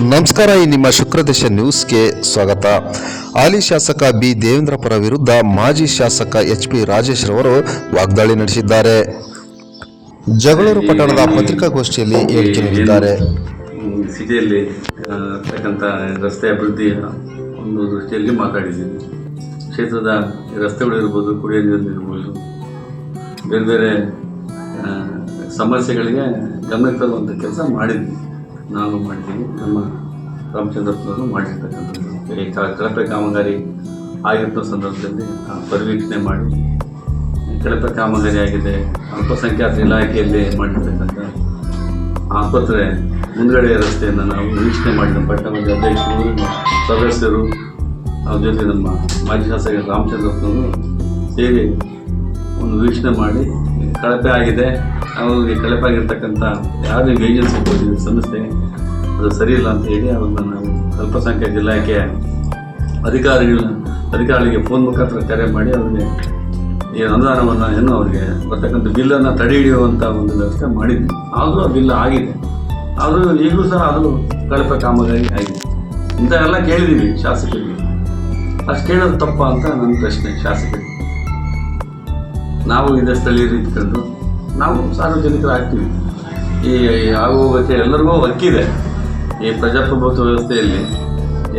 ನಮಸ್ಕಾರ, ಈ ನಿಮ್ಮ ಶುಕ್ರದೇಶ ನ್ಯೂಸ್ಗೆ ಸ್ವಾಗತ. ಹಾಲಿ ಶಾಸಕ ಬಿ. ದೇವೇಂದ್ರಪುರ ವಿರುದ್ಧ ಮಾಜಿ ಶಾಸಕ ಎಚ್. ಪಿ. ರಾಜೇಶ್ ರವರು ವಾಗ್ದಾಳಿ ನಡೆಸಿದ್ದಾರೆ. ಜಗಳೂರು ಪಟ್ಟಣದ ಪತ್ರಿಕಾಗೋಷ್ಠಿಯಲ್ಲಿ ಹೇಳಿಕೆ ನೀಡಿದ್ದಾರೆ. ಸಿಟಿಯಲ್ಲಿ ಇರ್ತಕ್ಕಂಥ ರಸ್ತೆ ಅಭಿವೃದ್ಧಿಯ ಒಂದು ದೃಷ್ಟಿಯಲ್ಲಿ ಮಾತಾಡಿದ್ದೀನಿ ಕ್ಷೇತ್ರದ ರಸ್ತೆಗಳು ಇರ್ಬೋದು, ಕುಡಿಯೋ ನೀರು ಬೇರೆ ಬೇರೆ ಸಮಸ್ಯೆಗಳಿಗೆ ಗಮನಕ್ಕೆ ತರುವಂಥ ಕೆಲಸ ಮಾಡಿದ್ವಿ. ನಾನು ಮಾಡಿದ್ದೀನಿ ನಮ್ಮ ರಾಮಚಂದ್ರಪ್ಪನವರು ಮಾಡಿರ್ತಕ್ಕಂಥದ್ದು. ಈ ಕಳಪೆ ಕಾಮಗಾರಿ ಆಗಿರೋ ಸಂದರ್ಭದಲ್ಲಿ ಪರಿವೀಕ್ಷಣೆ ಮಾಡಿ. ಕಳಪೆ ಕಾಮಗಾರಿ ಆಗಿದೆ. ಅಲ್ಪಸಂಖ್ಯಾತ ಇಲಾಖೆಯಲ್ಲಿ ಮಾಡಿರ್ತಕ್ಕಂಥ ಆಸ್ಪತ್ರೆ, ಮುಂದ್ಗಡೆ ರಸ್ತೆಯನ್ನು ನಾವು ವೀಕ್ಷಣೆ ಮಾಡಿದ ಪಟ್ಟಣದ ಅಧ್ಯಕ್ಷರು, ಸದಸ್ಯರು, ಅವ್ರ ಜೊತೆ ನಮ್ಮ ಮಾಜಿ ಶಾಸಕ ರಾಮಚಂದ್ರಪ್ಪನವರು ಸೇರಿ ಒಂದು ವೀಕ್ಷಣೆ ಮಾಡಿ ಕಳಪೆ ಆಗಿದೆ. ಅವ್ರಿಗೆ ಕಳಪೆ ಆಗಿರ್ತಕ್ಕಂಥ ಯಾವುದೇ ಏಜೆನ್ಸಿ ಕೊಟ್ಟಿದೆ ಸಂಸ್ಥೆ, ಅದು ಸರಿ ಇಲ್ಲ ಅಂತ ಹೇಳಿ ಅವ್ರನ್ನ ನಾವು ಅಲ್ಪಸಂಖ್ಯಾತ ಇಲಾಖೆ ಅಧಿಕಾರಿಗಳ ಅಧಿಕಾರಿಗಳಿಗೆ ಫೋನ್ ಮುಖಾಂತರ ಕರೆ ಮಾಡಿ ಅವರಿಗೆ ಈ ಅನುದಾನವನ್ನು ಏನು ಅವರಿಗೆ ಬರ್ತಕ್ಕಂಥ ಬಿಲ್ಲನ್ನು ತಡೆ ಹಿಡಿಯುವಂಥ ಒಂದು ವ್ಯವಸ್ಥೆ ಮಾಡಿದ್ವಿ. ಆದರೂ ಆ ಬಿಲ್ ಆಗಿದೆ. ಆದರೂ ಈಗಲೂ ಸಹ ಅದು ಕಳಪೆ ಕಾಮಗಾರಿ ಆಗಿದೆ. ಇಂಥವೆಲ್ಲ ಕೇಳಿದ್ದೀವಿ ಶಾಸಕರಿಗೆ. ಅಷ್ಟು ಕೇಳೋದು ತಪ್ಪ ಅಂತ ನನ್ನ ಪ್ರಶ್ನೆ ಶಾಸಕರಿಗೆ. ನಾವು ಇದೇ ಸ್ಥಳೀಯರು ಇದ್ಕೊಂಡು ನಾವು ಸಾರ್ವಜನಿಕರಾಗ್ತೀವಿ. ಈ ಆಗುವುದಕ್ಕೆ ಎಲ್ಲರಿಗೂ ಹಕ್ಕಿದೆ ಈ ಪ್ರಜಾಪ್ರಭುತ್ವ ವ್ಯವಸ್ಥೆಯಲ್ಲಿ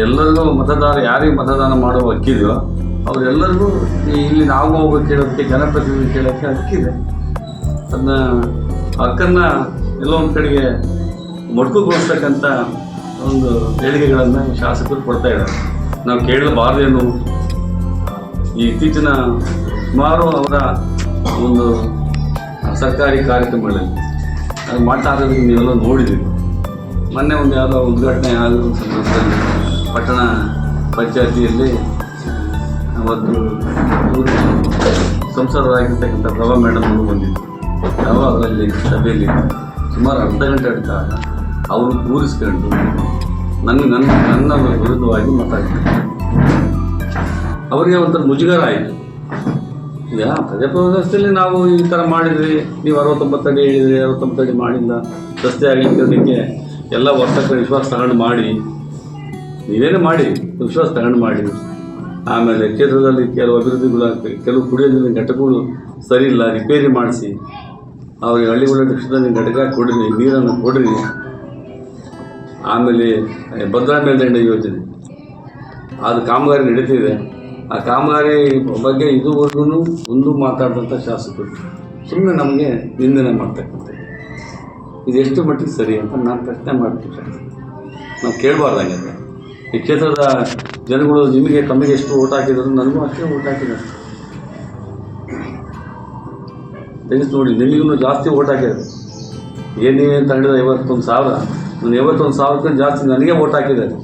ಎಲ್ಲರಿಗೂ ಮತದಾರ ಯಾರಿಗೆ ಮತದಾನ ಮಾಡುವ ಹಕ್ಕಿದೆಯೋ ಅವರೆಲ್ಲರಿಗೂ ಇಲ್ಲಿ ನಾವು ಹೋಗಿ ಕೇಳೋದಕ್ಕೆ, ಜನಪ್ರತಿನಿಧಿ ಕೇಳೋಕ್ಕೆ ಹಕ್ಕಿದೆ ಅದನ್ನ ಹಕ್ಕನ್ನು ಎಲ್ಲೋ ಒಂದು ಕಡೆಗೆ ಮೊಟಕುಗೊಳಿಸ್ತಕ್ಕಂಥ ಒಂದು ಬೇಡಿಕೆಗಳನ್ನು ಶಾಸಕರು ಕೊಡ್ತಾ ಇದ್ದಾರೆ. ನಾವು ಕೇಳಬಾರ್ದೇನು ಈ ಇತ್ತೀಚಿನ ಸುಮಾರು ಅವರ ಒಂದು ಸರ್ಕಾರಿ ಕಾರ್ಯಕ್ರಮಗಳಲ್ಲಿ ಅದು ಮಾಡ್ತಾ ನೀವೆಲ್ಲ ನೋಡಿದ್ದೀವಿ ಮೊನ್ನೆ ಒಂದು ಯಾವುದೋ ಉದ್ಘಾಟನೆ ಆಗಿರೋ ಸಂದರ್ಭದಲ್ಲಿ ಪಟ್ಟಣ ಪಂಚಾಯತಿಯಲ್ಲಿ ಅವತ್ತು ಸಂಸದರಾಗಿರ್ತಕ್ಕಂಥ ಪ್ರಭಾ ಮೇಡಮ್ ಅವರು ಬಂದಿದ್ದರು. ನಾವು ಅದರಲ್ಲಿ ಸಭೆಯಲ್ಲಿ ಸುಮಾರು ಅರ್ಧ ಗಂಟೆ ಕಾಲ ಅವರು ಕೂರಿಸ್ಕೊಂಡು ನನ್ನ ನನ್ನ ನನ್ನ ವಿರುದ್ಧವಾಗಿ ಮಾತಾಡ್ತಾರೆ ಅವರಿಗೆ ಒಂಥರ ಮುಜುಗರ ಆಯಿತು. ಈಗ ಪ್ರಜಾಪ್ರಭುತ್ವ ವ್ಯವಸ್ಥೆಯಲ್ಲಿ ನಾವು ಈ ಥರ ಮಾಡಿದ್ವಿ. ನೀವು ಅರವತ್ತೊಂಬತ್ತಡಿ ಹೇಳಿದ್ರಿ, ಅರವತ್ತೊಂಬತ್ತಡಿ ಮಾಡಿಲ್ಲ. ರಸ್ತೆ ಆಗಿದ್ದಕ್ಕೆ ಎಲ್ಲ ವರ್ತಕರ ವಿಶ್ವಾಸ ತಗೊಂಡು ಮಾಡಿ. ನೀವೇನು ಮಾಡಿ, ವಿಶ್ವಾಸ ತಗೊಂಡು ಮಾಡಿ. ಆಮೇಲೆ ಕ್ಷೇತ್ರದಲ್ಲಿ ಕೆಲವು ಅಭಿವೃದ್ಧಿಗಳು ಕೆಲವು ಕುಡಿಯೋ ನೀರಿನ ಘಟಕಗಳು ಸರಿ ಇಲ್ಲ ರಿಪೇರಿ ಮಾಡಿಸಿ. ಅವರಿಗೆ ಹಳ್ಳಿಗಳ ಕ್ಷೇತ್ರದಲ್ಲಿ ಘಟಕ ಕೊಡ್ರಿ, ನೀರನ್ನು ಕೊಡ್ರಿ. ಆಮೇಲೆ ಭದ್ರಾ ಮೇಲ್ದಂಡೆ ಯೋಜನೆ. ಅದು ಕಾಮಗಾರಿ ನಡೀತಿದೆ ಆ ಕಾಮಗಾರಿ ಬಗ್ಗೆ ಇದುವರೆಗೂ ಒಂದು ಮಾತಾಡಿದಂಥ ಶಾಸಕರು ಸುಮ್ಮನೆ ನಮಗೆ ನಿಂದನೆ ಮಾಡ್ತಕ್ಕಂಥದ್ದು. ಇದು ಎಷ್ಟು ಮಟ್ಟಿಗೆ ಸರಿ ಅಂತ ನಾನು ಪ್ರಶ್ನೆ ಮಾಡ್ತೀನಿ ನಾವು ಕೇಳಬಾರ್ದಾಗಿದೆ. ಈ ಕ್ಷೇತ್ರದ ಜನಗಳು ನಿಮಗೆ ತಮಗೆ ಎಷ್ಟು ಓಟ್ ಹಾಕಿದ್ರು ನನಗೂ ಅಷ್ಟೇ ಓಟ್ ಹಾಕಿದ್ದಾರೆ ತೆಗೆದು ನೋಡಿ ನಿಮಗೂ ಜಾಸ್ತಿ ಓಟ್ ಹಾಕಿದ್ರು. ಏನೇನು ಅಂತ ಐವತ್ತೊಂದು ಸಾವಿರ ನಾನು ಐವತ್ತೊಂದು ಸಾವಿರಕ್ಕಿಂತ ಜಾಸ್ತಿ ನನಗೆ ಓಟ್ ಹಾಕಿದ್ದಾರೆ.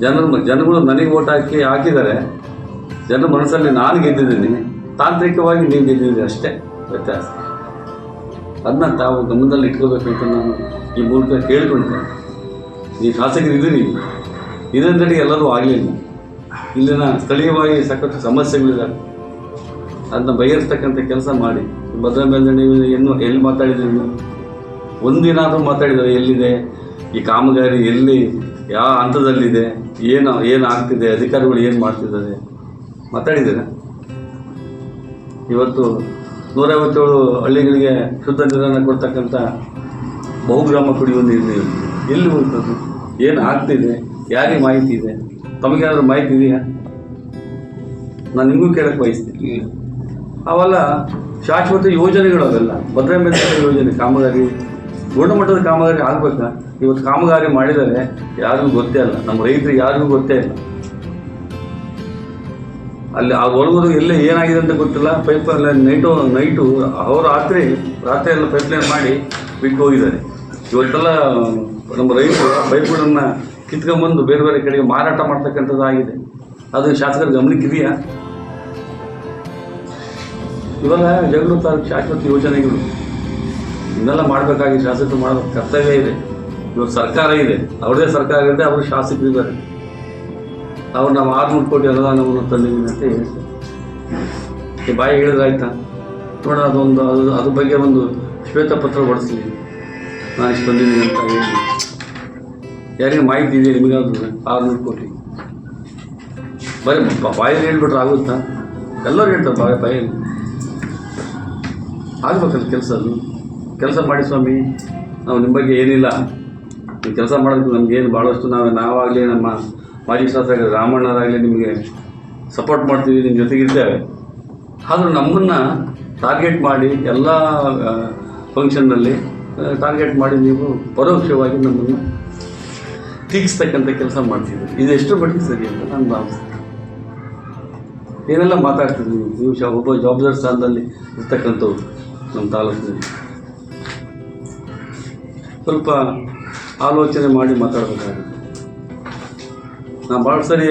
ಜನರು ಜನಗಳು ನನಗೆ ಓಟ್ ಹಾಕಿ, ಹಾಕಿದ್ದಾರೆ. ಜನ ಮನಸ್ಸಲ್ಲಿ ನಾನು ಗೆದ್ದಿದ್ದೀನಿ. ತಾಂತ್ರಿಕವಾಗಿ ನೀವು ಗೆದ್ದಿದ್ದೀನಿ ಅಷ್ಟೇ ವ್ಯತ್ಯಾಸ. ಅದನ್ನ ತಾವು ಗಮನದಲ್ಲಿ ಇಟ್ಕೋಬೇಕು ಅಂತ ನಾನು ಈ ಮೂಲಕ ಕೇಳ್ಕೊಳ್ತೇನೆ. ಈ ಶಾಸಕರು ಇದ್ದೀರಿ. ಇದರಿಂದ ಎಲ್ಲರೂ ಆಗಲಿಲ್ಲ ಇಲ್ಲಿನ ಸ್ಥಳೀಯವಾಗಿ ಸಾಕಷ್ಟು ಸಮಸ್ಯೆಗಳಿದ್ದಾವೆ ಅದನ್ನ ಬಗೆಹರಿಸ್ತಕ್ಕಂಥ ಕೆಲಸ ಮಾಡಿ. ಭದ್ರಾ ಮೇಲ್ದಂಡೆ ಏನು ಎಲ್ಲಿ ಮಾತಾಡಿದ್ದೀರಿ ನೀವು? ಒಂದಿನಾದರೂ ಮಾತಾಡಿದ್ದಾರೆ ಎಲ್ಲಿದೆ? ಈ ಕಾಮಗಾರಿ ಎಲ್ಲಿ? ಯಾವ ಹಂತದಲ್ಲಿದೆ? ಏನು ಏನು ಆಗ್ತಿದೆ? ಅಧಿಕಾರಿಗಳು ಏನು ಮಾಡ್ತಿದ್ದಾರೆ? ಮಾತಾಡಿದ್ದೀರಾ ಇವತ್ತು ನೂರೈವತ್ತೇಳು ಹಳ್ಳಿಗಳಿಗೆ ಶುದ್ಧ ನೀರನ್ನು ಕೊಡ್ತಕ್ಕಂಥ ಬಹುಗ್ರಾಮ ಕುಡಿಯುವ ನೀರು ಎಲ್ಲಿ ಹೋಗ್ತದೆ ಏನು ಆಗ್ತಿದೆ? ಯಾರಿಗೆ ಮಾಹಿತಿ ಇದೆ? ತಮಗೇನಾದರೂ ಮಾಹಿತಿ ಇದೆಯಾ? ನಾನು ನಿಮಗೂ ಕೇಳಕ್ಕೆ ಬಯಸ್ತೀನಿ. ಅವೆಲ್ಲ ಶಾಶ್ವತ ಯೋಜನೆಗಳು ಅವೆಲ್ಲ. ಭದ್ರಾ ಮೇಲ್ದಂಡೆ ಯೋಜನೆ ಕಾಮಗಾರಿ ಗುಣಮಟ್ಟದ ಕಾಮಗಾರಿ ಆಗಬೇಕಾ? ಇವತ್ತು ಕಾಮಗಾರಿ ಮಾಡಿದರೆ ಯಾರಿಗೂ ಗೊತ್ತೇ ಅಲ್ಲ. ನಮ್ಮ ರೈತರು ಯಾರಿಗೂ ಗೊತ್ತೇ ಇಲ್ಲ. ಅಲ್ಲಿ ಆ ಒಳಗಡೆ ಎಲ್ಲ ಏನಾಗಿದೆ ಅಂತ ಗೊತ್ತಿಲ್ಲ. ಪೈಪ್ ನೈಟು ನೈಟು ಅವರು ರಾತ್ರಿ ರಾತ್ರಿ ಎಲ್ಲ ಪೈಪ್ ಲೈನ್ ಮಾಡಿ ಬಿಟ್ಟು ಹೋಗಿದ್ದಾರೆ. ಇವತ್ತೆಲ್ಲ ನಮ್ಮ ರೈತರು ಪೈಪ್ಗಳನ್ನು ಕಿತ್ಕೊಂಡ್ಬಂದು ಬೇರೆ ಬೇರೆ ಕಡೆಗೆ ಮಾರಾಟ ಮಾಡ್ತಕ್ಕಂಥದ್ದು ಆಗಿದೆ ಅದು ಶಾಸಕರ ಗಮನಕ್ಕಿದೆಯಾ? ಇವಾಗ ಜಗಳೂರು ತಾಲೂಕು ಶಾಶ್ವತ ಯೋಜನೆಗಳು. ಇದನ್ನೆಲ್ಲ ಮಾಡಬೇಕಾಗಿ ಶಾಸಕರು ಮಾಡೋ ಕರ್ತವ್ಯ ಇದೆ. ಇವತ್ತು ಸರ್ಕಾರ ಇದೆ. ಅವ್ರದೇ ಸರ್ಕಾರ ಇದೆ ಅವರು ಶಾಸಕರು ಇದ್ದಾರೆ. ಅವ್ರು ನಾವು ಆರುನೂರು ಕೋಟಿ ಅನುದಾನವನ್ನು ತಂದಿದ್ದೀನಿ ಅಂತ ಹೇಳ್ತಾರೆ ಬಾಯಿ ಹೇಳಿದ್ರಾಯ್ತಾ ನೋಡೋಣ, ಅದೊಂದು, ಅದು ಅದ್ರ ಬಗ್ಗೆ ಒಂದು ಶ್ವೇತಪತ್ರ ಹೊಡಿಸ್ಲಿ ನಾನು ಇಷ್ಟು ತಂದಿದ್ದೀನಿ ಅಂತ ಹೇಳಿ. ಯಾರಿಗೆ ಮಾಹಿತಿ ಇದೆ ನಿಮಗಾದ್ರು? ಆರುನೂರು ಕೋಟಿ. ಬರೀ ಬಾಯಲ್ಲಿ ಹೇಳ್ಬಿಟ್ರೆ ಆಗುತ್ತಾ? ಎಲ್ಲರೂ ಹೇಳ್ತಾರೆ ಬಾಯಿ ಬಾಯಲ್ಲಿ. ಆಗ್ಬೇಕಲ್ಲ ಕೆಲಸ ಅದು. ಕೆಲಸ ಮಾಡಿ ಸ್ವಾಮಿ, ನಾವು ನಿಮ್ಮ ಬಗ್ಗೆ ಏನಿಲ್ಲ. ನೀವು ಕೆಲಸ ಮಾಡೋದಕ್ಕೆ ನಮಗೇನು ಭಾಳಷ್ಟು ನಾವು, ನಾವಾಗಲಿ ನಮ್ಮ ಮಾಜಿ ಶಾಸಕ ರಾಮಣ್ಣರಾಗಲಿ ನಿಮಗೆ ಸಪೋರ್ಟ್ ಮಾಡ್ತೀವಿ ನಿಮ್ಮ ಜೊತೆಗಿರ್ತೇವೆ ಆದರೂ ನಮ್ಮನ್ನು ಟಾರ್ಗೆಟ್ ಮಾಡಿ ಎಲ್ಲ ಫಂಕ್ಷನ್ನಲ್ಲಿ ಟಾರ್ಗೆಟ್ ಮಾಡಿ ನೀವು ಪರೋಕ್ಷವಾಗಿ ನಮ್ಮನ್ನು ಟೀಕಿಸ್ತಕ್ಕಂಥ ಕೆಲಸ ಮಾಡ್ತೀವಿ ಇದು ಎಷ್ಟು ಮಟ್ಟಿಗೆ ಸರಿ ಅಂತ ನನ್ನ ಭಾವಿಸ್ತೀನಿ. ಏನೆಲ್ಲ ಮಾತಾಡ್ತಿದ್ವಿ ನೀವು? ಒಬ್ಬ ಜವಾಬ್ದಾರಿ ಸ್ಥಾನದಲ್ಲಿ ಇರ್ತಕ್ಕಂಥವ್ರು, ನಮ್ಮ ತಾಲೂಕಿನಲ್ಲಿ. ಸ್ವಲ್ಪ ಆಲೋಚನೆ ಮಾಡಿ ಮಾತಾಡಬೇಕಾಗಿತ್ತು. ನಾನು ಭಾಳ ಸರಿ